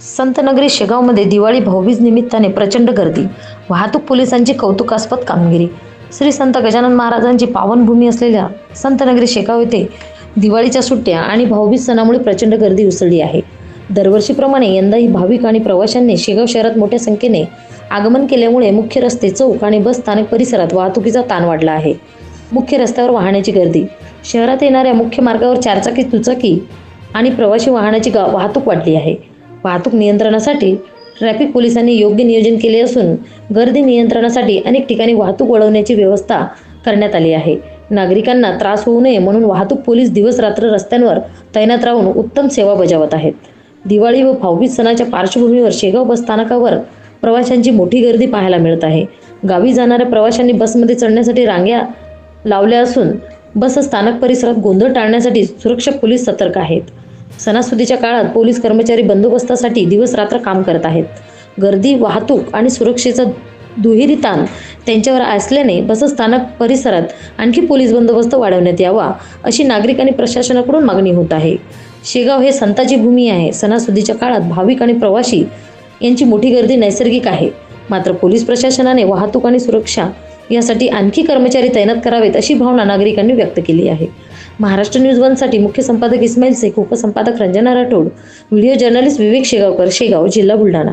संतनगरी शेगावमध्ये दिवाळी भाऊबीज निमित्ताने प्रचंड गर्दी. वाहतूक पोलिसांची कौतुकास्पद कामगिरी. श्री संत गजानन महाराजांची पावनभूमी असलेल्या संतनगरी शेगाव येथे दिवाळीच्या सुट्ट्या आणि भाऊबीज सणामुळे प्रचंड गर्दी उसळली आहे. दरवर्षीप्रमाणे यंदाही भाविक आणि प्रवाशांनी शेगाव शहरात मोठ्या संख्येने आगमन केल्यामुळे मुख्य रस्ते चौक आणि बस स्थानक परिसरात वाहतुकीचा ताण वाढला आहे. मुख्य रस्त्यावर वाहण्याची गर्दी. शहरात येणाऱ्या मुख्य मार्गावर चारचाकी दुचाकी आणि प्रवासी वाहनाची गा वाहतूक वाढली आहे. वाहतूक नियंत्रणासाठी ट्रॅफिक पोलिसांनी योग्य नियोजन केले असून गर्दी नियंत्रणासाठी अनेक ठिकाणी वाहतूक वळवण्याची व्यवस्था करण्यात आली आहे. नागरिकांना त्रास होऊ नये म्हणून वाहतूक पोलीस दिवस रात्र रस्त्यांवर तैनात राहून उत्तम सेवा बजावत आहेत. दिवाळी व भाऊबीज सणाच्या पार्श्वभूमीवर शेगाव बस स्थानकावर प्रवाशांची मोठी गर्दी पाहायला मिळत आहे. गावी जाणाऱ्या प्रवाशांनी बसमध्ये चढण्यासाठी रांग्या लावल्या असून बस स्थानक परिसरात गोंधळ टाळण्यासाठी सुरक्षा पोलीस सतर्क आहेत. सणासुदीच्या काळात पोलीस कर्मचारी बंदोबस्तासाठी दिवस रात्र काम करत आहेत. गर्दी वाहतूक आणि सुरक्षेचा दुहेरी ताण त्यांच्यावर असल्याने बसस्थानक परिसरात आणखी पोलीस बंदोबस्त वाढवण्यात यावा अशी नागरिक आणि प्रशासनाकडून मागणी होत आहे. शेगाव हे संताची भूमी आहे. सणासुदीच्या काळात भाविक आणि प्रवासी यांची मोठी गर्दी नैसर्गिक आहे. मात्र पोलीस प्रशासनाने वाहतूक आणि सुरक्षा यासाठी आणखी कर्मचारी तैनात करावेत अशी भावना नागरिकांनी व्यक्त केली आहे. महाराष्ट्र न्यूज वनसाठी मुख्य संपादक इस्माईल शेख उपसंपादक रंजना राठोड व्हिडिओ जर्नलिस्ट विवेक शेगावकर शेगाव जिल्हा बुलढाणा.